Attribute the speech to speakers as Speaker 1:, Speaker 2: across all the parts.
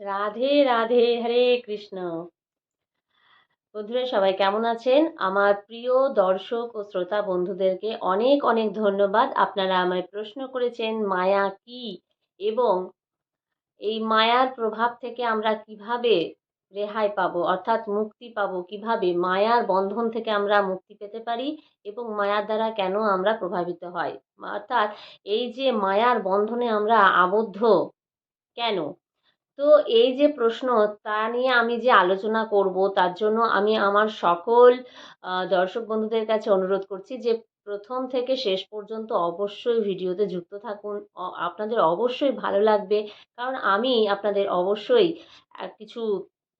Speaker 1: রাধে রাধে, হরে কৃষ্ণ। বন্ধুরা, সবাই কেমন আছেন? আমার প্রিয় দর্শক ও শ্রোতা বন্ধুদেরকে অনেক অনেক ধন্যবাদ। আপনারা আমায় প্রশ্ন করেছেন, মায়া কি? এবং এই মায়ার প্রভাব থেকে আমরা কীভাবে রেহাই পাবো? অর্থাৎ মুক্তি পাবো কীভাবে? মায়ার বন্ধন থেকে আমরা মুক্তি পেতে পারি এবং মায়ার দ্বারা কেন আমরা প্রভাবিত হয়? অর্থাৎ এই যে মায়ার বন্ধনে আমরা আবদ্ধ, কেন? তো এই যে প্রশ্ন, তা নিয়ে আমি যে আলোচনা করব, তার জন্য আমি আমার সকল দর্শক বন্ধুদের কাছে অনুরোধ করছি যে প্রথম থেকে শেষ পর্যন্ত অবশ্যই ভিডিওতে যুক্ত থাকুন। আপনাদের অবশ্যই ভালো লাগবে। কারণ আমি আপনাদের অবশ্যই কিছু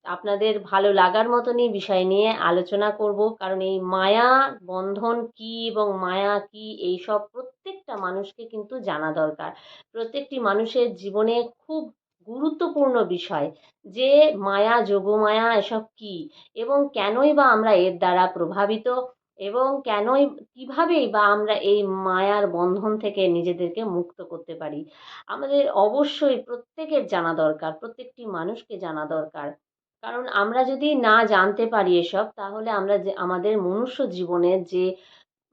Speaker 1: আপনাদের ভালো লাগার মতনই বিষয় নিয়ে আলোচনা করব। কারণ এই মায়া বন্ধন কি এবং মায়া কি, এই সব প্রত্যেকটা মানুষকে কিন্তু জানা দরকার। প্রত্যেকটি মানুষের জীবনে খুব গুরুত্বপূর্ণ বিষয় যে মায়া, যোগমায়া এসব কী? এবং কেনই বা আমরা এর দ্বারা প্রভাবিত? এবং কেনই, কীভাবেই বা আমরা এই মায়ার বন্ধন থেকে নিজেদেরকে মুক্ত করতে পারি? আমাদের অবশ্যই প্রত্যেকের জানা দরকার, প্রত্যেকটি মানুষকে জানা দরকার। কারণ আমরা যদি না জানতে পারি এসব, তাহলে আমরা যে, আমাদের মনুষ্য জীবনের যে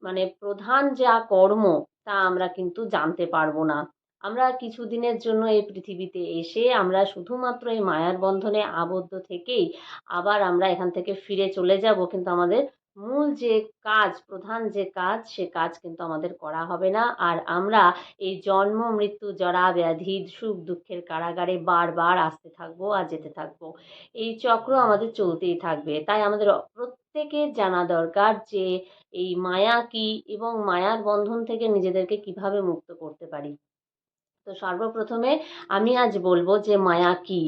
Speaker 1: মানে প্রধান যা কর্ম, তা আমরা কিন্তু জানতে পারব না। আমরা কিছুদিনের জন্য এই পৃথিবীতে এসে আমরা শুধুমাত্র এই মায়ার বন্ধনে আবদ্ধ থেকেই আবার আমরা এখান থেকে ফিরে চলে যাব। কিন্তু আমাদের মূল যে কাজ, প্রধান যে কাজ, সে কাজ কিন্তু আমাদের করা হবে না। আর আমরা এই জন্ম, মৃত্যু, জরা, ব্যাধি, সুখ, দুঃখের কারাগারে বারবার আসতে থাকব আর যেতে থাকব। এই চক্র আমাদের চলতেই থাকবে। তাই আমাদের প্রত্যেকের জানা দরকার যে এই মায়া কি এবং মায়ার বন্ধন থেকে নিজেদেরকে কীভাবে মুক্ত করতে পারি। তো সর্বপ্রথমে আমি আজ বলব যে মায়া কি?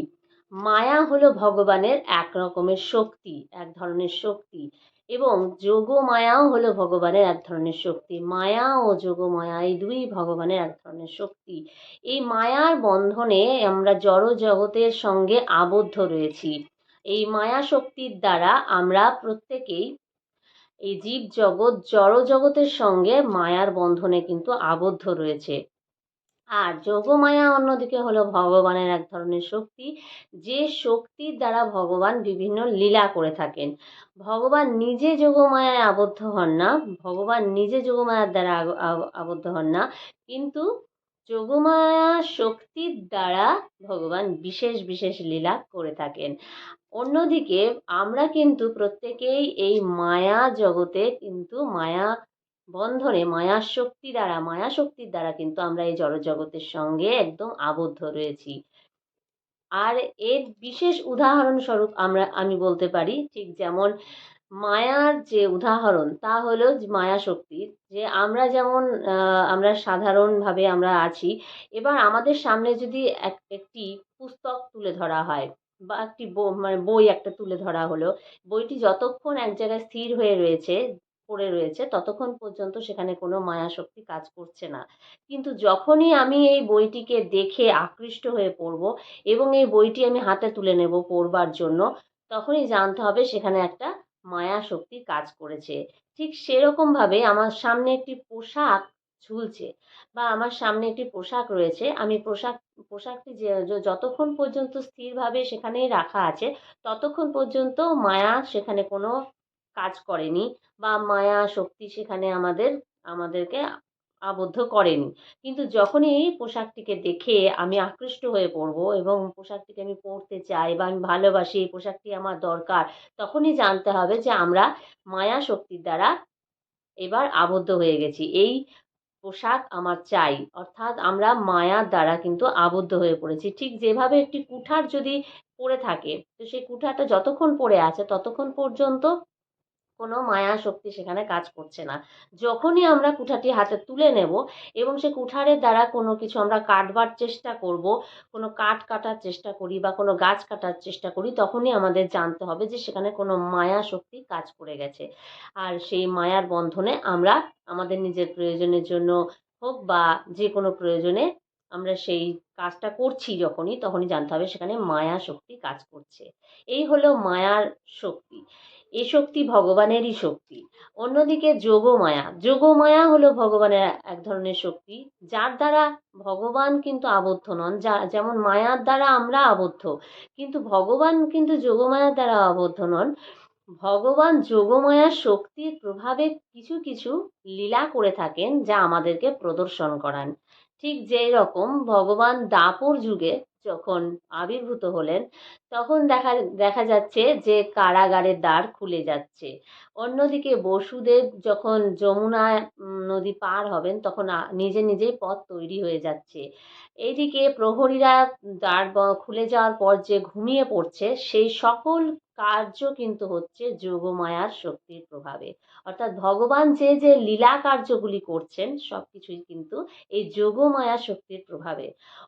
Speaker 1: মায়া হলো ভগবানের এক রকমের শক্তি, এক ধরনের শক্তি এবং যোগমায়াও হলো ভগবানের এক ধরনের শক্তি। মায়া ও যোগমায়া এই দুই ভগবানের এক ধরনের শক্তি। এই মায়ার বন্ধনে আমরা জড় জগতের সঙ্গে আবদ্ধ রয়েছি। এই মায়া শক্তির দ্বারা আমরা প্রত্যেকেই এই জীব জগৎ জড় জগতের সঙ্গে মায়ার বন্ধনে কিন্তু আবদ্ধ রয়েছে। আর যোগমায়া অন্যদিকে হলো ভগবানের এক ধরনের শক্তি, যে শক্তির দ্বারা ভগবান বিভিন্ন লীলা করে থাকেন। ভগবান নিজে যোগমায়ায় আবদ্ধ হন না, ভগবান নিজে যোগমায়ার দ্বারা আবদ্ধ হন না, কিন্তু যোগমায়া শক্তির দ্বারা ভগবান বিশেষ বিশেষ লীলা করে থাকেন। অন্যদিকে আমরা কিন্তু প্রত্যেকেই এই মায়া জগতে কিন্তু মায়া বন্ধনে মায়ার শক্তি দ্বারা মায়া শক্তির দ্বারা কিন্তু আমরা এই জড়জগতের সঙ্গে একদম আবদ্ধ রয়েছি। আর এর বিশেষ উদাহরণস্বরূপ আমরা, আমি বলতে পারি, ঠিক যেমন মায়ার যে উদাহরণ, তা হলো মায়া শক্তির যে আমরা যেমন আমরা সাধারণভাবে আমরা আছি, এবার আমাদের সামনে যদি এক, একটি পুস্তক তুলে ধরা হয়, বা একটি মানে বই একটা তুলে ধরা হলো, বইটি যতক্ষণ এক জায়গায় স্থির হয়ে রয়েছে পড়ে রয়েছে, ততক্ষণ পর্যন্ত সেখানে কোনো মায়া শক্তি কাজ করছে না। কিন্তু যখনই আমি এই বইটিকে দেখে আকৃষ্ট হয়ে পড়ব এবং এই বইটি আমি হাতে তুলে নেব পড়বার জন্য, তখনই জানতে হবে সেখানে একটা মায়া শক্তি কাজ করেছে। ঠিক সেরকমভাবে আমার সামনে একটি পোশাক ঝুলছে বা আমার সামনে একটি পোশাক রয়েছে। আমি পোশাক, পোশাকটি যে যতক্ষণ পর্যন্ত স্থিরভাবে সেখানেই রাখা আছে, ততক্ষণ পর্যন্ত মায়া সেখানে কোনো কাজ করেনি বা মায়া, শক্তি সেখানে আমাদের, আমাদেরকে আবদ্ধ করেনি। কিন্তু যখনই পোশাকটিকে দেখে আমি আকৃষ্ট হয়ে পড়ব এবং পোশাকটিকে আমি পরতে চাই বা আমি ভালোবাসি, এই পোশাকটি আমার দরকার, তখনই জানতে হবে যে আমরা মায়া শক্তির দ্বারা এবার আবদ্ধ হয়ে গেছি। এই পোশাক আমার চাই, অর্থাৎ আমরা মায়ার দ্বারা কিন্তু আবদ্ধ হয়ে পড়েছি। ঠিক যেভাবে একটি কুঠার যদি পড়ে থাকে, তো সেই কুঠারটা যতক্ষণ পড়ে আছে, ততক্ষণ পর্যন্ত কোনো মায়া শক্তি সেখানে কাজ করছে না। যখনই আমরা কুঠারটি হাতে তুলে নেব এবং সে কুঠারের দ্বারা কোনো কিছু আমরা কাটবার চেষ্টা করব, কোনো কাঠ কাটার চেষ্টা করি বা কোনো গাছ কাটার চেষ্টা করি, তখনই আমাদের জানতে হবে যে সেখানে কোনো মায়া শক্তি কাজ করে গেছে। আর সেই মায়ার বন্ধনে আমরা আমাদের নিজের প্রয়োজনের জন্য হোক বা যে কোনো প্রয়োজনে আমরা সেই কাজটা করছি যখনই, তখনই জানতে হবে সেখানে মায়া শক্তি কাজ করছে। এই হলো মায়ার শক্তি। এ শক্তি ভগবানেরই শক্তি। অন্যদিকে যোগমায়া যোগমায়া হলো ভগবানের এক ধরনের শক্তি, যার দ্বারা ভগবান কিন্তু আবদ্ধ নন। যা, যেমন মায়ার দ্বারা আমরা আবদ্ধ, কিন্তু ভগবান কিন্তু যোগমায়ার দ্বারা আবদ্ধ নন। ভগবান যোগমায়ার শক্তির প্রভাবে কিছু কিছু লীলা করে থাকেন, যা আমাদেরকে প্রদর্শন করান। ঠিক যেই রকম ভগবান দাপর যুগে যখন আবির্ভূত হলেন, তখন দেখা দেখা যাচ্ছে যে কারাগারের দ্বার খুলে যাচ্ছে। অন্যদিকে বসুদেব যখন যমুনা নদী পার হবেন, তখন নিজে নিজেই পথ তৈরি হয়ে যাচ্ছে। এইদিকে প্রহরীরা দ্বার খুলে যাওয়ার পর যে ঘুমিয়ে পড়ছে, সেই সকল কার্য কিন্তু হচ্ছে যোগমায়ার শক্তির প্রভাবে। অর্থাৎ ভগবান যে যে লীলা কার্যগুলি করছেন সব কিছুই কিন্তু এই যোগমায়া শক্তির প্রভাবে।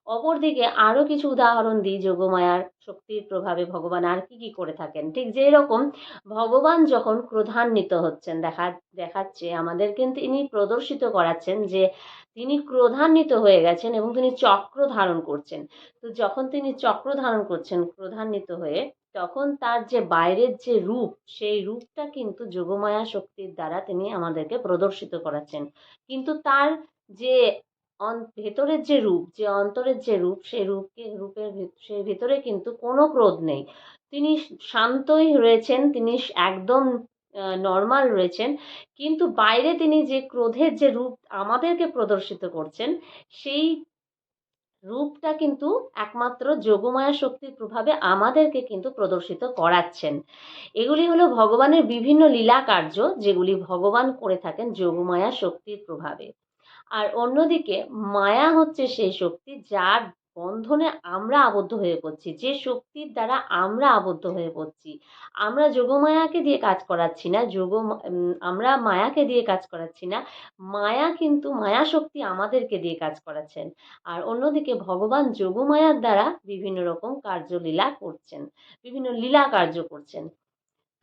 Speaker 1: অপরদিকে আরও কিছু উদাহরণ দিই যোগমায়ার শক্তির প্রভাবে ভগবান আর কি কি করে থাকেন। ঠিক যেই রকম ভগবান যখন ক্রোধান্বিত হচ্ছেন, দেখা, দেখাচ্ছে, আমাদের কিন্তু ইনি প্রদর্শিত করাচ্ছেন যে তিনি ক্রোধান্বিত হয়ে গেছেন এবং তিনি চক্র ধারণ করছেন। তো যখন তিনি চক্র ধারণ করছেন, ক্রোধান্বিত হয়ে তখন তার যে বাইরের যে রূপ, সেই রূপটা কিন্তু যোগমায়া শক্তির দ্বারা তিনি আমাদেরকে প্রদর্শিত করাচ্ছেন। কিন্তু তার যে ভেতরের যে রূপ, যে অন্তরের যে রূপ সেই রূপকে, রূপের সেই ভেতরে কিন্তু কোনো ক্রোধ নেই। তিনি শান্তই রয়েছেন, তিনি একদম নর্মাল রয়েছেন। কিন্তু বাইরে তিনি যে ক্রোধের যে রূপ আমাদেরকে প্রদর্শিত করছেন, সেই রূপটা কিন্তু একমাত্র যোগমায়া শক্তির প্রভাবে আমাদেরকে কিন্তু প্রদর্শিত করাচ্ছেন। এগুলি হলো ভগবানের বিভিন্ন লীলা কার্য যেগুলি ভগবান করে থাকেন যোগমায়া শক্তির প্রভাবে। আর অন্যদিকে মায়া হচ্ছে সেই শক্তি যার বন্ধনে আমরা আবদ্ধ হয়ে পড়ছি, যে শক্তির দ্বারা আমরা আবদ্ধ হয়ে পড়ছি। আমরা যোগমায়াকে দিয়ে কাজ করাচ্ছি না, যোগ আমরা মায়াকে দিয়ে কাজ করাচ্ছি না। মায়া কিন্তু মায়া শক্তি আমাদেরকে দিয়ে কাজ করাচ্ছেন। আর অন্যদিকে ভগবান যোগমায়ার দ্বারা বিভিন্ন রকম কার্যলীলা করছেন, বিভিন্ন লীলা কার্য করছেন।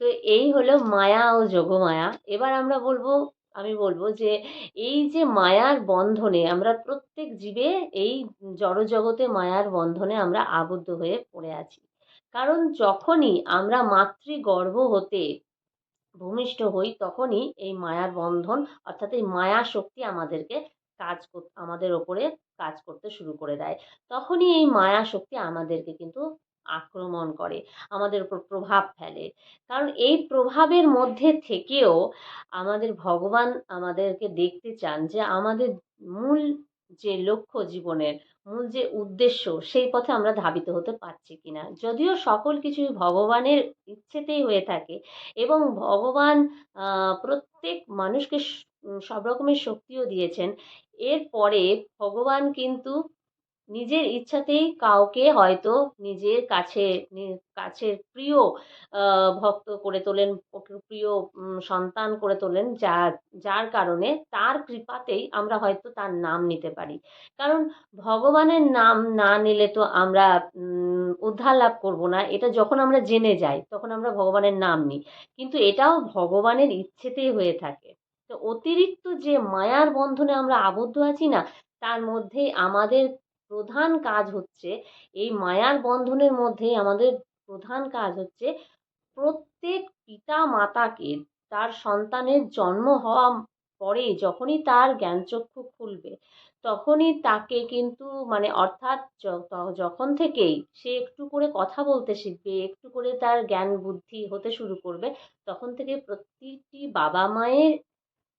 Speaker 1: তো এই হলো মায়া ও যোগমায়া। এবার আমরা বলব আমি বলব যে, এই যে মায়ার বন্ধনে আমরা প্রত্যেক জীবে এই জড়জগতে মায়ার বন্ধনে আমরা আবদ্ধ হয়ে পড়ে আছি। কারণ যখনই আমরা মাতৃগর্ভ হতে ভূমিষ্ঠ হই, তখনই এই মায়ার বন্ধন অর্থাৎ এই মায়া শক্তি আমাদেরকে কাজ আমাদের ওপরে কাজ করতে শুরু করে দেয়। তখনই এই মায়া শক্তি আমাদেরকে কিন্তু আক্রমণ করে, আমাদের উপর প্রভাব ফেলে। কারণ এই প্রভাবের মধ্যে থেকেও আমাদের ভগবান আমাদেরকে দেখতে চান যে আমাদের মূল যে লক্ষ্য জীবনের, মূল যে উদ্দেশ্য, সেই পথে আমরা ধাবিত হতে পারছি কিনা। যদিও সকল কিছুই ভগবানের ইচ্ছেতেই হয়ে থাকে এবং ভগবান প্রত্যেক মানুষকে সব রকমের শক্তিও দিয়েছেন। এরপরে ভগবান কিন্তু নিজের ইচ্ছাতেই কাউকে হয়তো নিজের কাছে কাছের প্রিয় ভক্ত করে তোলেন প্রিয় সন্তান করে তোলেন যার যার কারণে তার কৃপাতেই আমরা হয়তো তার নাম নিতে পারি। কারণ ভগবানের নাম না নিলে তো আমরা উদ্ধার লাভ করব না। এটা যখন আমরা জেনে যাই, তখন আমরা ভগবানের নাম নিই। কিন্তু এটাও ভগবানের ইচ্ছেতেই হয়ে থাকে। তো অতিরিক্ত যে মায়ার বন্ধনে আমরা আবদ্ধ আছি না, তার মধ্যেই আমাদের প্রধান কাজ হচ্ছে এই মায়ার বন্ধনের মধ্যেই আমাদের প্রধান কাজ হচ্ছে প্রত্যেক পিতা মাতাকে তার সন্তানের জন্ম হওয়া পরে যখনই তার জ্ঞানচক্ষু খুলবে, তখনই তাকে কিন্তু মানে অর্থাৎ যখন থেকেই সে একটু করে কথা বলতে শিখবে, একটু করে তার জ্ঞান বুদ্ধি হতে শুরু করবে, তখন থেকে প্রতিটি বাবা মায়ের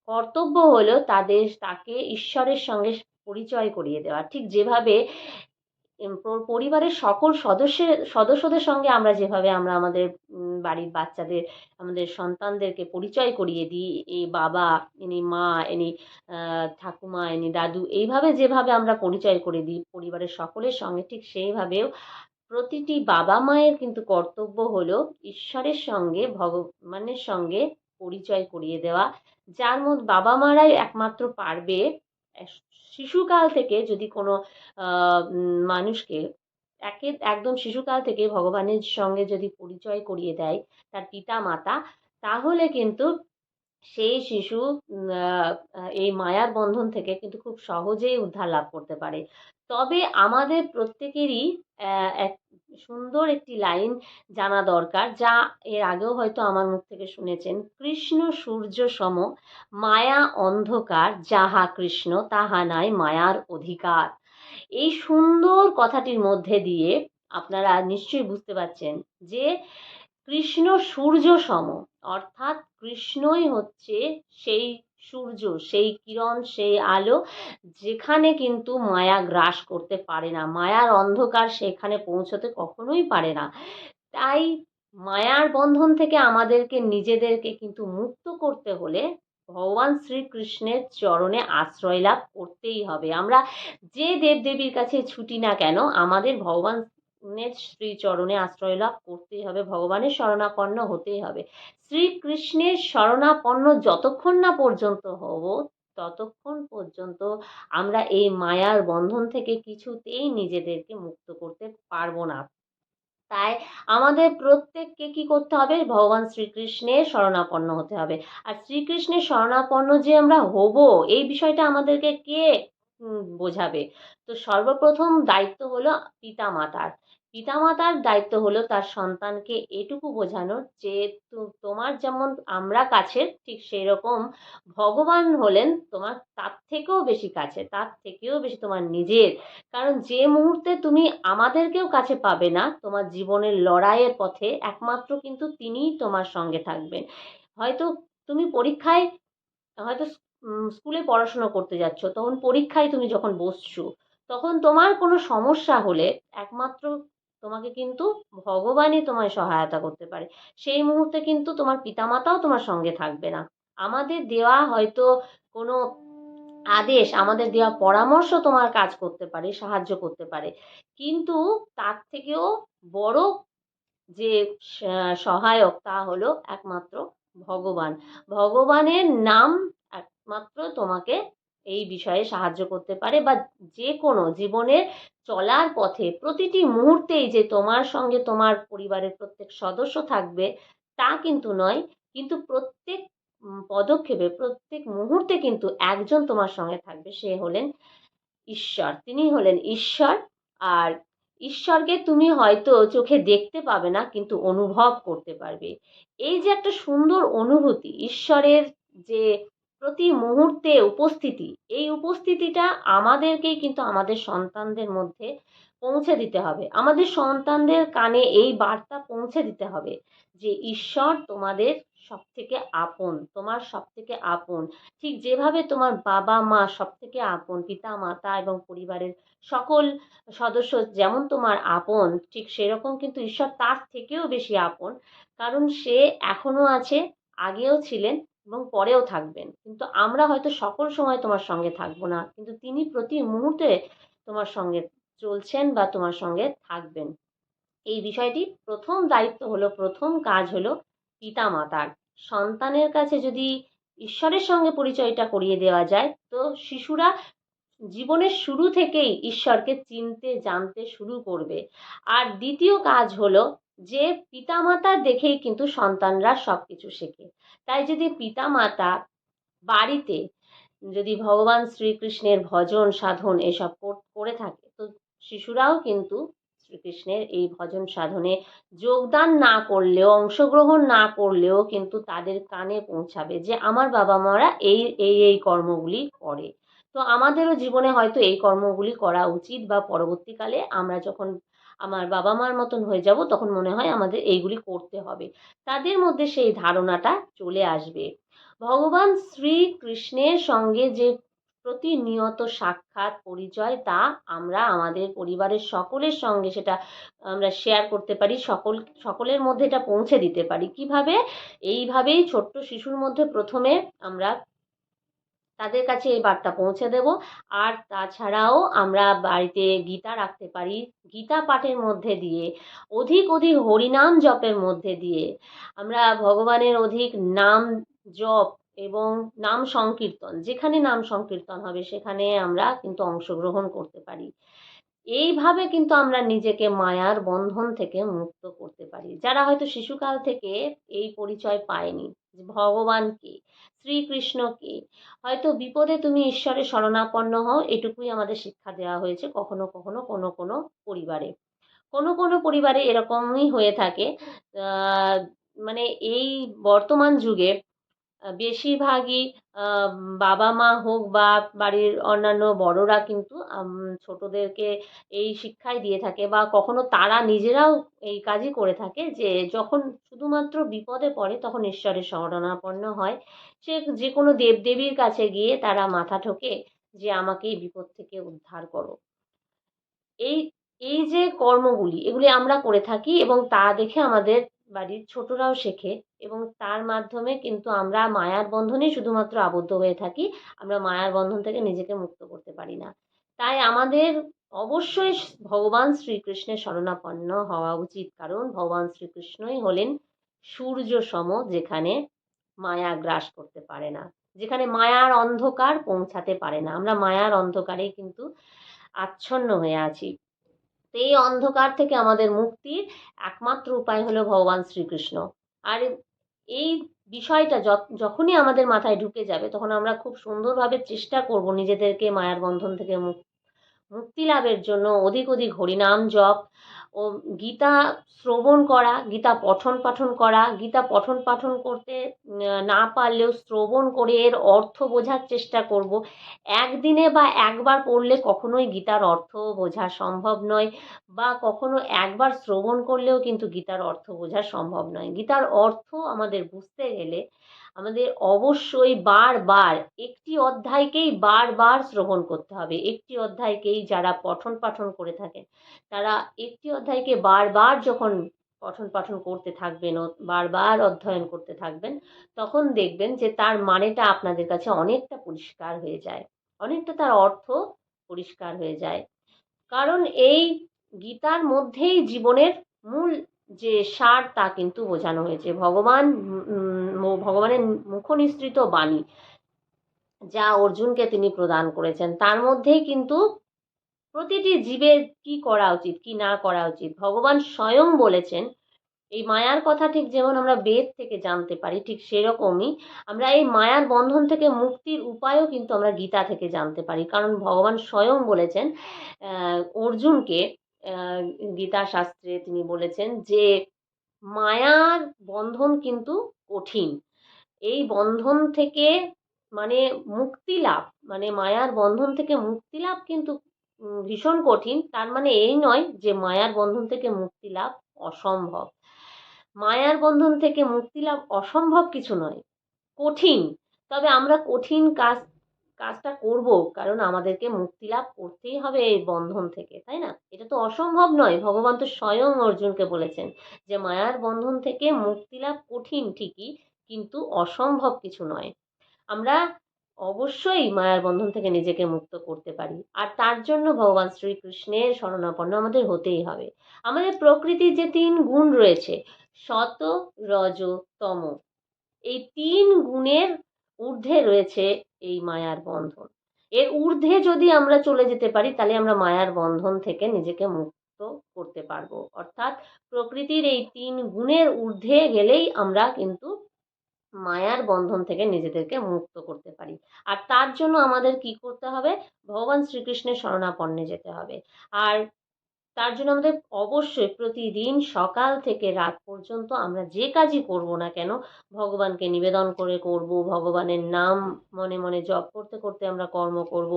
Speaker 1: কর্তব্য হলো তাদের, তাকে ঈশ্বরের সঙ্গে পরিচয় করিয়ে দেওয়া। ঠিক যেভাবে পরিবারের সকল সদস্যের সদস্যদের সঙ্গে আমরা যেভাবে আমরা আমাদের বাড়ির বাচ্চাদের, আমাদের সন্তানদেরকে পরিচয় করিয়ে দিই এই বাবা, ইনি মা, ইনি ঠাকুমা, ইনি দাদু, এইভাবে যেভাবে আমরা পরিচয় করে দিই পরিবারের সকলের সঙ্গে, ঠিক সেইভাবেও প্রতিটি বাবা মায়ের কিন্তু কর্তব্য হলো ঈশ্বরের সঙ্গে, ভগবানের সঙ্গে পরিচয় করিয়ে দেওয়া। যার মধ্যে বাবা মারাই একমাত্র পারবে শিশুকাল থেকে যদি কোনো মানুষকে একে, একদম শিশুকাল থেকে ভগবানের সঙ্গে যদি পরিচয় করিয়ে দেয় তার পিতা মাতা তাহলে কিন্তু সেই শিশু এই মায়ার বন্ধন থেকে কিন্তু খুব সহজেই উদ্ধার লাভ করতে পারে। তবে আমাদের প্রত্যেকেরই এক সুন্দর একটি লাইন জানা দরকার, যা এর আগেও হয়তো আমার মুখ থেকে শুনেছেন। কৃষ্ণ সূর্য সম, মায়া অন্ধকার, যাহা কৃষ্ণ, তাহা নাই মায়ার অধিকার। এই সুন্দর কথাটির মধ্যে দিয়ে আপনারা নিশ্চয়ই বুঝতে পারছেন যে কৃষ্ণ সূর্য সম, অর্থাৎ কৃষ্ণই হচ্ছে সেই সূর্য, সেই কিরণ, সেই আলো, যেখানে কিন্তু মায়া গ্রাস করতে পারে না। মায়ার অন্ধকার সেখানে পৌঁছতে কখনোই পারে না। তাই মায়ার বন্ধন থেকে আমাদেরকে, নিজেদেরকে কিন্তু মুক্ত করতে হলে ভগবান শ্রীকৃষ্ণের চরণে আশ্রয় লাভ করতেই হবে। আমরা যে দেবদেবীর কাছে ছুটি না কেন, আমাদের ভগবানের শ্রীচরণে আশ্রয় লাভ করতেই হবে, ভগবানের শরণাপন্ন হতেই হবে। শ্রীকৃষ্ণের শরণাপন্ন যতক্ষণ না পর্যন্ত হব, ততক্ষণ পর্যন্ত আমরা এই মায়ার বন্ধন থেকে কিছুতেই নিজেদেরকে মুক্ত করতে পারব না। তাই আমাদের প্রত্যেককে কি করতে হবে? ভগবান শ্রীকৃষ্ণের শরণাপন্ন হতে হবে। আর শ্রীকৃষ্ণের শরণাপন্ন যে আমরা হব, এই বিষয়টা আমাদেরকে কে বোঝাবে। তো সর্বপ্রথম দায়িত্ব হলো পিতা মাতার পিতামাতার দায়িত্ব হলো তার সন্তানকে এটুকু বোঝানোর যে তোমার যেমন আমরা কাছের, ঠিক সেই রকম ভগবান হলেন তোমার তার থেকেও বেশি কাছে, তার থেকেও বেশি তোমার নিজের। কারণ যে মুহূর্তে তুমি আমাদেরকেও কাছে পাবে না, তোমার জীবনের লড়াইয়ের পথে একমাত্র কিন্তু তিনিই তোমার সঙ্গে থাকবেন। হয়তো তুমি পরীক্ষায়, হয়তো স্কুলে পড়াশোনা করতে যাচ্ছ, তখন পরীক্ষায় তুমি যখন বসছো, তখন তোমার কোনো সমস্যা হলে একমাত্র তোমাকে কিন্তু ভগবানই তোমায় সহায়তা করতে পারে। সেই মুহূর্তে কিন্তু তোমার পিতামাতাও তোমার সঙ্গে থাকবে না। আমাদের দেওয়া হয়তো কোনো আদেশ, আমাদের দেওয়া পরামর্শ তোমার কাজ করতে পারে, সাহায্য করতে পারে। কিন্তু তার থেকেও বড় যে সহায়ক তা হলো একমাত্র ভগবান। ভগবানের নাম একমাত্র তোমাকে এই বিষয়ে সাহায্য করতে পারে বা যে কোনো জীবনের চলার পথে প্রতিটি মুহূর্তেই যে তোমার সঙ্গে তোমার পরিবারের প্রত্যেক সদস্য থাকবে, তা কিন্তু নয়। কিন্তু প্রত্যেক পদক্ষেপে প্রত্যেক মুহূর্তে কিন্তু একজন তোমার সঙ্গে থাকবে। সে হলেন ঈশ্বর। তিনি হলেন ঈশ্বর। আর ঈশ্বরকে তুমি হয়তো চোখে দেখতে পাবে না, কিন্তু অনুভব করতে পারবে। এই যে একটা সুন্দর অনুভূতি, ঈশ্বরের যে প্রতি মুহূর্তে উপস্থিতি। এই উপস্থিতিটা আমাদেরকেই কিন্তু আমাদের সন্তানদের মধ্যে পৌঁছে দিতে হবে। আমাদের সন্তানদের কানে এই বার্তা পৌঁছে দিতে হবে যে, ঈশ্বর তোমাদের সব থেকে আপন, তোমার সব থেকে আপন। ঠিক যেভাবে তোমার বাবা, মা সব থেকে আপন পিতা মাতা এবং পরিবারের সকল সদস্য যেমন তোমার আপন, ঠিক সেরকম কিন্তু ঈশ্বর তার থেকেও বেশি আপন। কারণ সে এখনও আছে, আগেও ছিলেন এবং পরেও থাকবেন। কিন্তু আমরা হয়তো সকল সময় তোমার সঙ্গে থাকব না, কিন্তু তিনি প্রতি মুহূর্তে তোমার সঙ্গে চলছেন বা তোমার সঙ্গে থাকবেন। এই বিষয়টি প্রথম দায়িত্ব হলো, প্রথম কাজ হলো পিতা মাতার সন্তানের কাছে যদি ঈশ্বরের সঙ্গে পরিচয়টা করিয়ে দেওয়া যায়, তো শিশুরা জীবনের শুরু থেকেই ঈশ্বরকে চিনতে, জানতে শুরু করবে। আর দ্বিতীয় কাজ হলো যে পিতামাতা দেখেই কিন্তু সন্তানরা সব কিছু শেখে। তাই যদি পিতামাতা বাড়িতে যদি ভগবান শ্রীকৃষ্ণের ভজন, সাধন এসব করে থাকে, তো শিশুরাও কিন্তু শ্রীকৃষ্ণের এই ভজন, সাধনে যোগদান না করলেও, অংশগ্রহণ না করলেও কিন্তু তাদের কানে পৌঁছাবে যে আমার বাবা মারা এই এই এই কর্মগুলি করে। তো আমাদেরও জীবনে হয়তো এই কর্মগুলি করা উচিত বা পরবর্তীকালে আমরা যখন আমার বাবা মার মতন হয়ে যাব, তখন মনে হয় আমাদের এইগুলি করতে হবে। তাদের মধ্যে সেই ধারণাটা চলে আসবে। ভগবান শ্রীকৃষ্ণের সঙ্গে যে প্রতিনিয়ত সাক্ষাৎ, পরিচয়, তা আমরা আমাদের পরিবারের সকলের সঙ্গে সেটা আমরা শেয়ার করতে পারি, সকল, সকলের মধ্যে এটা পৌঁছে দিতে পারি। কীভাবে? এইভাবেই ছোট্ট শিশুর মধ্যে প্রথমে আমরা তাদের কাছে এই বার্তা পৌঁছে দেব। আর তাছাড়াও আমরা বাড়িতে গীতা রাখতে পারি। গীতা পাঠের মধ্যে দিয়ে, অধিক অধিক হরিনাম জপের মধ্যে দিয়ে আমরা ভগবানের অধিক নাম জপ এবং নাম সংকীর্তন, যেখানে নাম সংকীর্তন হবে সেখানে আমরা কিন্তু অংশগ্রহণ করতে পারি। এইভাবে কিন্তু আমরা নিজেকে মায়ার বন্ধন থেকে মুক্ত করতে পারি। যারা হয়তো শিশুকাল থেকে এই পরিচয় পায়নি ভগবান কে শ্রীকৃষ্ণকে হয়তো বিপদে তুমি ঈশ্বরের শরণাপন্ন হও, এটুকুই আমাদের শিক্ষা দেওয়া হয়েছে কখনো কখনো কোনো কোনো পরিবারে। কোনো কোনো পরিবারে এরকমই হয়ে থাকে। মানে এই বর্তমান যুগে বেশিরভাগই বাবা মা হোক বা বাড়ির অন্যান্য বড়রা কিন্তু ছোটোদেরকে এই শিক্ষাই দিয়ে থাকে বা কখনো তারা নিজেরাও এই কাজই করে থাকে যে যখন শুধুমাত্র বিপদে পড়ে তখন ঈশ্বরের শরণাপন্ন হয়। সে যে কোনো দেবদেবীর কাছে গিয়ে তারা মাথা ঠোকে যে আমাকে এই বিপদ থেকে উদ্ধার করো। এই এই যে কর্মগুলি এগুলি আমরা করে থাকি এবং তা দেখে আমাদের বাড়ির ছোটরাও শেখে এবং তার মাধ্যমে কিন্তু আমরা মায়ার বন্ধনেই শুধুমাত্র আবদ্ধ হয়ে থাকি, আমরা মায়ার বন্ধন থেকে নিজেকে মুক্ত করতে পারি না। তাই আমাদের অবশ্যই ভগবান শ্রীকৃষ্ণের শরণাপন্ন হওয়া উচিত, কারণ ভগবান শ্রীকৃষ্ণই হলেন সূর্য সম, যেখানে মায়া গ্রাস করতে পারে না, যেখানে মায়ার অন্ধকার পৌঁছাতে পারে না। আমরা মায়ার অন্ধকারেই কিন্তু আচ্ছন্ন হয়ে আছি। এই অন্ধকার থেকে আমাদের মুক্তির একমাত্র উপায় হলো ভগবান শ্রীকৃষ্ণ। আর এই বিষয়টা যখনই আমাদের মাথায় ঢুকে যাবে, তখন আমরা খুব সুন্দরভাবে চেষ্টা করব নিজেদেরকে মায়ার বন্ধন থেকে মুক্তি লাভের জন্য অধিক অধিক হরিনাম জপ ও গীতা শ্রবণ করা, গীতা পঠন পাঠন করা, গীতা পঠন পাঠন করতে না পারলেও শ্রবণ করে এর অর্থ বোঝার চেষ্টা করব। একদিনে বা একবার পড়লে কখনোই গীতার অর্থ বোঝা সম্ভব নয় বা কখনো একবার শ্রবণ করলেও কিন্তু গীতার অর্থ বোঝা সম্ভব নয়। গীতার অর্থ আমাদের বুঝতে গেলে আমাদের অবশ্যই বারবার একটি অধ্যায়কেই বারবার শ্রবণ করতে হবে। একটি অধ্যায়কেই যারা পঠন পাঠন করে থাকেন, তারা একটি অধ্যায়কে বারবার যখন পঠন পাঠন করতে থাকবেন ও বারবার অধ্যয়ন করতে থাকবেন, তখন দেখবেন যে তার মানেটা আপনাদের কাছে অনেকটা পরিষ্কার হয়ে যায়। অনেকটা তার অর্থ পরিষ্কার হয়ে যায়। কারণ এই গীতার মধ্যেই জীবনের মূল যে সার তা কিন্তু বোঝানো হয়েছে। ভগবান ভগবানের মুখনিসৃত বাণী যা অর্জুনকে তিনি প্রদান করেছেন। তার মধ্যেই কিন্তু প্রতিটি জীবের কি করা উচিত, কি না করা উচিত? ভগবান স্বয়ং বলেছেন, এই মায়ার কথা ঠিক যেমন আমরা বেদ থেকে জানতে পারি, ঠিক সেরকমই আমরা এই মায়ার বন্ধন থেকে মুক্তির উপায়ও কিন্তু আমরা গীতা থেকে জানতে পারি। কারণ ভগবান স্বয়ং বলেছেন অর্জুনকে গীতা শাস্ত্রে তিনি বলেছেন যে মায়ার বন্ধন কিন্তু কঠিন। এই বন্ধন থেকে মানে মুক্তি লাভ মানে মায়ার বন্ধন থেকে মুক্তি লাভ কিন্তু ভীষণ কঠিন। তার মানে এই নয় যে মায়ার বন্ধন থেকে মুক্তি লাভ অসম্ভব। মায়ার বন্ধন থেকে মুক্তি লাভ অসম্ভব কিছু নয়, কঠিন। তবে আমরা কঠিন কাজ কাজটা করব, কারণ আমাদেরকে মুক্তি লাভ করতেই হবে এই বন্ধন থেকে, তাই না? এটা তো অসম্ভব নয়, ভগবান তো স্বয়ং অর্জুনকে বলেছেন যে মায়ার বন্ধন থেকে মুক্তি লাভ কঠিন ঠিকই, কিন্তু অসম্ভব কিছু নয়। আমরা অবশ্যই মায়ার বন্ধন থেকে নিজেকে মুক্ত করতে পারি, আর তার জন্য ভগবান শ্রীকৃষ্ণের শরণাপন্ন আমাদের হতেই হবে। আমাদের প্রকৃতির যে তিন গুণ রয়েছে, শত, রজ, তম, এই তিন গুণের ঊর্ধ্বে রয়েছে এই মায়ার বন্ধন। এর ঊর্ধ্বে যদি আমরা চলে যেতে পারি, তাহলে আমরা মায়ার বন্ধন থেকে নিজেকে মুক্ত করতে পারব। অর্থাৎ প্রকৃতির এই তিন গুণের ঊর্ধ্বে গেলেই আমরা কিন্তু মায়ার বন্ধন থেকে নিজেদেরকে মুক্ত করতে পারি। আর তার জন্য আমাদের কি করতে হবে? ভগবান শ্রীকৃষ্ণের শরণাপন্নে যেতে হবে। আর তার জন্য আমাদের অবশ্যই প্রতিদিন সকাল থেকে রাত পর্যন্ত আমরা যে কাজই করব না কেন, ভগবানকে নিবেদন করে করব, ভগবানের নাম মনে মনে জপ করতে করতে আমরা কর্ম করব।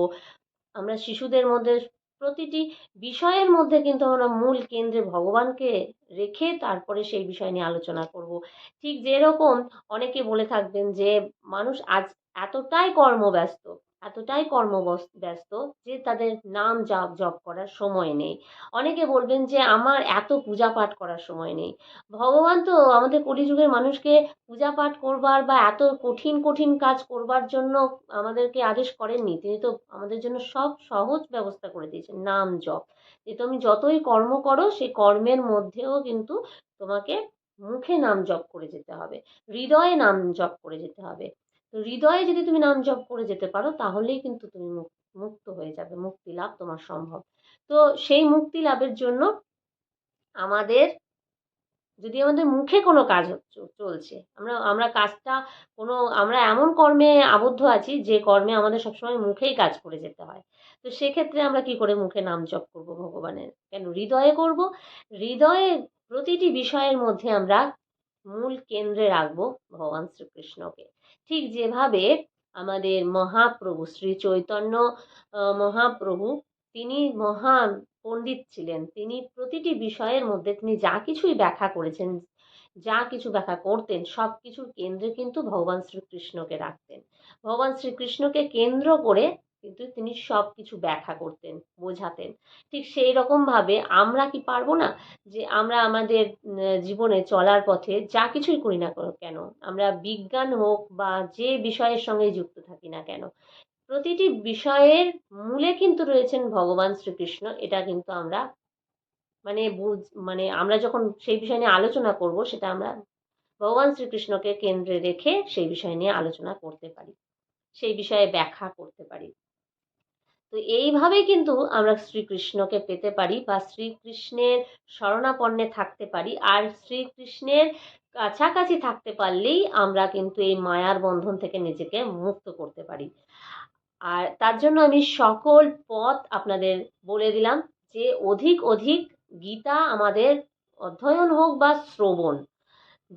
Speaker 1: আমরা শিশুদের মধ্যে প্রতিটি বিষয়ের মধ্যে কিন্তু আমরা মূল কেন্দ্রে ভগবানকে রেখে তারপরে সেই বিষয় নিয়ে আলোচনা করব। ঠিক যেরকম অনেকে বলে থাকবেন যে, মানুষ আজ এতটাই কর্মব্যস্ত এতটাই কর্ম ব্যস্ত যে তাদের নাম জপ জপ করার সময় নেই। অনেকে বলবেন যে আমার এত পূজা পাঠ করার সময় নেই। ভগবান তো আমাদের কলিযুগের মানুষকে পূজা পাঠ করবার বা এত কঠিন কঠিন কাজ করবার জন্য আমাদেরকে আদেশ করেননি। তিনি তো আমাদের জন্য সব সহজ ব্যবস্থা করে দিয়েছেন, নাম, জপ। যে তুমি যতই কর্ম করো সেই কর্মের মধ্যেও কিন্তু তোমাকে মুখে নাম জপ করে যেতে হবে, হৃদয়ে নাম জপ করে যেতে হবে। তো হৃদয়ে যদি তুমি নাম জপ করে যেতে পারো, তাহলেই কিন্তু তুমি মুক্ত হয়ে যাবে, মুক্তি লাভ তোমার সম্ভব। তো সেই মুক্তি লাভের জন্য আমাদের, যদি আমাদের মুখে কোনো কাজ চলছে, আমরা আমরা কাজটা কোনো, আমরা এমন কর্মে আবদ্ধ আছি যে কর্মে আমাদের সবসময় মুখেই কাজ করে যেতে হয়। তো সেক্ষেত্রে আমরা কি করে মুখে নাম জপ করব ভগবানের? কেন হৃদয়ে করব? হৃদয়ে প্রতিটি বিষয়ের মধ্যে আমরা মূল কেন্দ্রে রাখব ভগবান শ্রীকৃষ্ণকে। ঠিক যেভাবে আমাদের মহাপ্রভু, শ্রী চৈতন্য মহাপ্রভু, তিনি মহান পণ্ডিত ছিলেন। তিনি প্রতিটি বিষয়ের মধ্যে তিনি যা কিছুই ব্যাখ্যা করেছেন, যা কিছু ব্যাখ্যা করতেন, সব কিছুর কেন্দ্রে কিন্তু ভগবান শ্রীকৃষ্ণকে রাখতেন। ভগবান শ্রীকৃষ্ণকে কেন্দ্র করে কিন্তু তিনি সব কিছু ব্যাখ্যা করতেন, বোঝাতেন। ঠিক সেই রকমভাবে আমরা কি পারব না যে আমরা আমাদের জীবনে চলার পথে যা কিছুই করি না কেন? আমরা বিজ্ঞান হোক বা যে বিষয়ের সঙ্গে যুক্ত থাকি না কেন? প্রতিটি বিষয়ের মূলে কিন্তু রয়েছেন ভগবান শ্রীকৃষ্ণ, এটা কিন্তু আমরা মানে বুঝ মানে আমরা যখন সেই বিষয় নিয়ে আলোচনা করব, সেটা আমরা ভগবান শ্রীকৃষ্ণকে কেন্দ্রে রেখে সেই বিষয় নিয়ে আলোচনা করতে পারি, সেই বিষয়ে ব্যাখ্যা করতে পারি। তো এইভাবেই কিন্তু আমরা শ্রীকৃষ্ণকে পেতে পারি বা শ্রীকৃষ্ণের শরণাপন্নে থাকতে পারি। আর শ্রীকৃষ্ণের কাছাকাছি থাকতে পারলেই আমরা কিন্তু এই মায়ার বন্ধন থেকে নিজেকে মুক্ত করতে পারি। আর তার জন্য আমি সকল পথ আপনাদের বলে দিলাম যে অধিক অধিক গীতা আমাদের অধ্যয়ন হোক বা শ্রবণ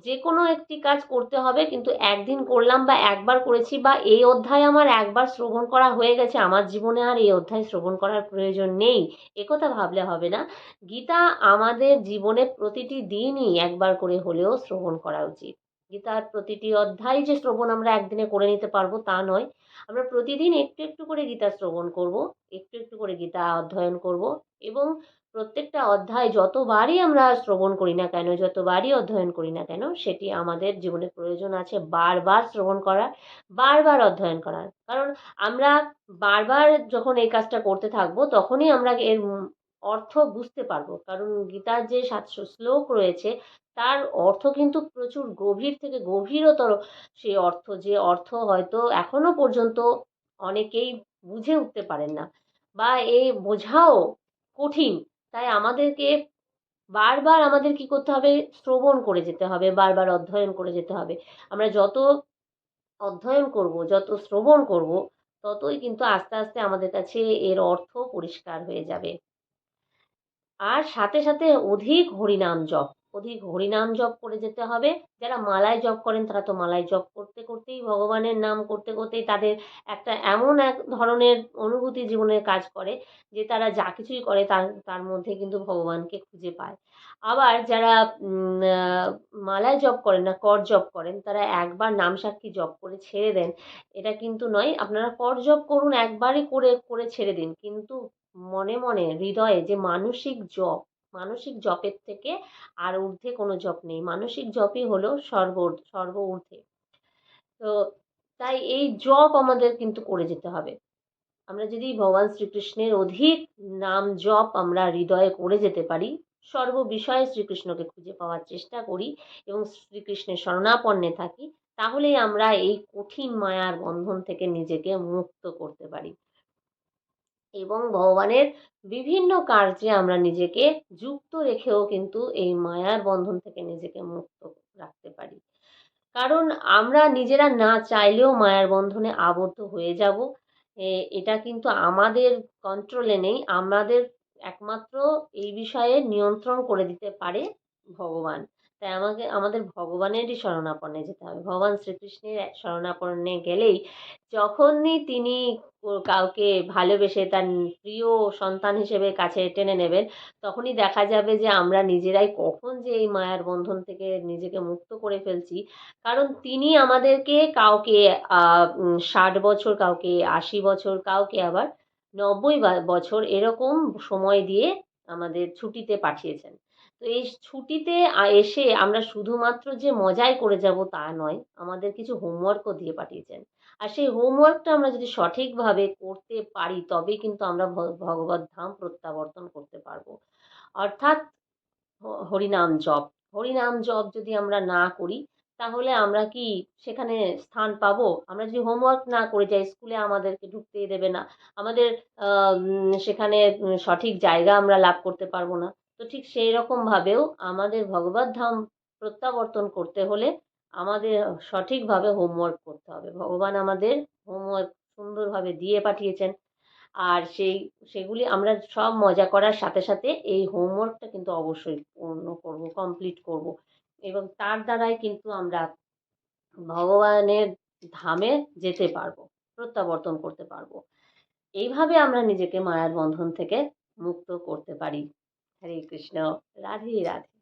Speaker 1: যে কোনো একটি কাজ করতে হবে, কিন্তু একদিন করলাম বা একবার করেছি বা এই অধ্যায় আমার একবার শ্রবণ করা হয়ে গেছে, আমার জীবনে আর এই অধ্যায় শ্রবণ করার প্রয়োজন নেই একথা ভাবলে হবে না। গীতা আমাদের জীবনে প্রতিটি দিনই একবার করে হলেও শ্রবণ করা উচিত। গীতার প্রতিটি অধ্যায় যে শ্রবণ আমরা একদিনে করে নিতে পারব তা নয়। আমরা প্রতিদিন একটু একটু করে গীতা শ্রবণ করব, একটু একটু করে গীতা অধ্যয়ন করব এবং প্রত্যেকটা অধ্যায় যতবারই আমরা শ্রবণ করি না কেন, যতবারই অধ্যয়ন করি না কেন, সেটি আমাদের জীবনে প্রয়োজন আছে বারবার শ্রবণ করার বারবার অধ্যয়ন করার কারণ আমরা বারবার যখন এই কাজটা করতে থাকব, তখনই আমরা এর অর্থ বুঝতে পারব। কারণ গীতার যে সাতশো শ্লোক রয়েছে, তার অর্থ কিন্তু প্রচুর গভীর থেকে গভীরতর সেই অর্থ, যে অর্থ হয়তো এখনও পর্যন্ত অনেকেই বুঝে উঠতে পারেন না বা এই বোঝাও কঠিন। তাই আমাদেরকে বারবার আমাদের কি করতে হবে? শ্রবণ করে যেতে হবে, বারবার অধ্যয়ন করে যেতে হবে। আমরা যত অধ্যয়ন করব, যত শ্রবণ করব, ততই কিন্তু আস্তে আস্তে আমাদের কাছে এর অর্থ পরিষ্কার হয়ে যাবে। আর সাথে সাথে অধিক হরিনাম জপ অধিক হরিনাম জপ করে যেতে হবে। যারা মালায় জপ করেন, তারা তো মালায় জপ করতে করতেই ভগবানের নাম করতে করতেই তাদের একটা এমন এক ধরনের অনুভূতি জীবনে কাজ করে যে তারা যা কিছুই করে তার তার মধ্যে কিন্তু ভগবানকে খুঁজে পায়। আবার যারা মালায় জপ করেন না, কর জপ করেন, তারা একবার নাম সাক্ষী জপ করে ছেড়ে দেন, এটা কিন্তু নয়। আপনারা কর জপ করুন একবারই করে করে ছেড়ে দিন। কিন্তু মনে মনে, হৃদয়ে যে মানসিক জপ মানসিক জপের থেকে আর ঊর্ধ্বে কোনো জপ নেই। মানসিক জপই হলো সর্ব সর্ব ঊর্ধ্বে। তো তাই এই জপ আমাদের কিন্তু করে যেতে হবে। আমরা যদি ভগবান শ্রীকৃষ্ণের অধিক নাম জপ আমরা হৃদয়ে করে যেতে পারি, সর্ব বিষয়ে শ্রীকৃষ্ণকে খুঁজে পাওয়ার চেষ্টা করি এবং শ্রীকৃষ্ণের শরণাপন্নে থাকি, তাহলেই আমরা এই কঠিন মায়ার বন্ধন থেকে নিজেকে মুক্ত করতে পারি। এবং ভগবানের বিভিন্ন কার্যে আমরা নিজেকে যুক্ত রেখেও কিন্তু এই মায়ার বন্ধন থেকে নিজেকে মুক্ত রাখতে পারি। কারণ আমরা নিজেরা না চাইলেও মায়ার বন্ধনে আবদ্ধ হয়ে যাব। এটা কিন্তু আমাদের কন্ট্রোলে নেই। আমাদের একমাত্র এই বিষয়ে নিয়ন্ত্রণ করে দিতে পারে ভগবান। তাই আমাকে, আমাদের ভগবানেরই শরণাপন্নে যেতে হবে। ভগবান শ্রীকৃষ্ণের শরণাপন্নে গেলেই যখনই তিনি কাউকে ভালোবেসে তার প্রিয় সন্তান হিসেবে কাছে টেনে নেবেন, তখনই দেখা যাবে যে আমরা নিজেরাই কখন যে এই মায়ার বন্ধন থেকে নিজেকে মুক্ত করে ফেলছি। কারণ তিনি আমাদেরকে কাউকে ষাট বছর, কাউকে আশি বছর, কাউকে আবার নব্বই বছর এরকম সময় দিয়ে আমাদের ছুটিতে পাঠিয়েছেন। তো এই ছুটিতে এসে আমরা শুধুমাত্র যে মজাই করে যাব তা নয়, আমাদের কিছু হোমওয়ার্কও দিয়ে পাঠিয়েছেন। আর সেই হোমওয়ার্কটা আমরা যদি সঠিকভাবে করতে পারি, তবেই কিন্তু আমরা ভগবত ধাম প্রত্যাবর্তন করতে পারব। অর্থাৎ হরিনাম জপ। হরিনাম জপ যদি আমরা না করি, তাহলে আমরা কি সেখানে স্থান পাবো? আমরা যদি হোমওয়ার্ক না করে যাই স্কুলে আমাদেরকে ঢুকতেই দেবে না। আমাদের সেখানে সঠিক জায়গা আমরা লাভ করতে পারব না। তো ঠিক সেই রকমভাবেও আমাদের ভগবত ধাম প্রত্যাবর্তন করতে হলে আমাদের সঠিকভাবে হোমওয়ার্ক করতে হবে। ভগবান আমাদের হোমওয়ার্ক সুন্দরভাবে দিয়ে পাঠিয়েছেন। আর সেই, সেগুলি আমরা সব মজা করার সাথে সাথে এই হোমওয়ার্কটা কিন্তু অবশ্যই পূর্ণ করব কমপ্লিট করব। এবং তার দ্বারাই কিন্তু আমরা ভগবানের ধামে যেতে পারব, প্রত্যাবর্তন করতে পারব। এইভাবে আমরা নিজেকে মায়ার বন্ধন থেকে মুক্ত করতে পারি। হরে কৃষ্ণ। রাধে রাধে।